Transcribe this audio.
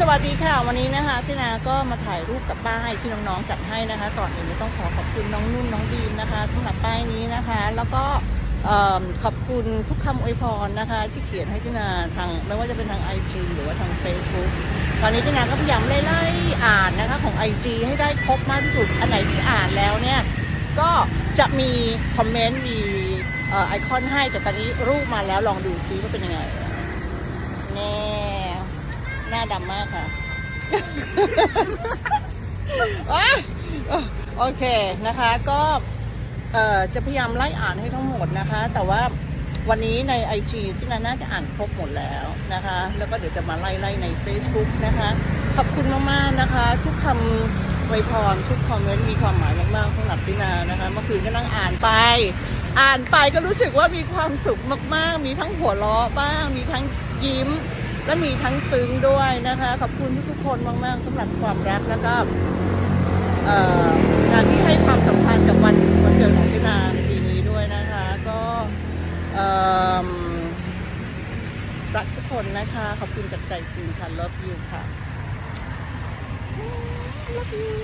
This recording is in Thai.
สวัสดีค่ะ วันนี้นะคะตินาก็มาถ่ายรูปกับป้ายที่น้องๆจัดให้นะคะก่อนอื่นต้องขอขอบคุณน้องนุ่นน้องดีมนะคะสำหรับป้ายนี้นะคะ แล้วก็ขอบคุณทุกคำอวยพรนะคะ ที่เขียนให้ตินาทางไม่ว่าจะเป็นทาง IG หรือว่าทาง Facebook ตอนนี้ตินาก็พยายามไล่ๆอ่านนะคะของ IG ให้ได้ครบมากที่สุดอันไหนที่อ่านแล้วเนี่ยก็จะมีคอมเมนต์มีไอคอนให้แต่ตอนนี้รูปมาแล้วลองดูซิว่าเป็นยังไงแน่หน้า ดำมากค่ะโอเคนะคะก็จะพยายามไล่อ่านให้ทั้งหมดนะคะ แต่ว่าวันนี้ใน IG ที่นาน่าจะอ่านครบหมดแล้วนะคะ แล้วก็เดี๋ยวจะมาไล่ไล่ใน Facebook นะคะ ขอบคุณมากๆนะคะ ทุกคำอวยพรทุกคอมเมนต์มีความหมายมากๆสำหรับตินานะคะเมื่อคืนก็นั่งอ่านไป อ่านไปก็รู้สึกว่ามีความสุขมากๆ มีทั้งหัวเราะบ้าง มีทั้งยิ้ม และมีทั้งซึ้งด้วยนะคะ ขอบคุณทุกๆคนมากๆสำหรับความรักแล้วก็เอ่อการที่ให้ความสำคัญกับวันวันเกิดของตินาในปีนี้ด้วยนะคะ ก็รักทุกคนนะคะ ขอบคุณจากใจจริงค่ะ love you ค่ะ love you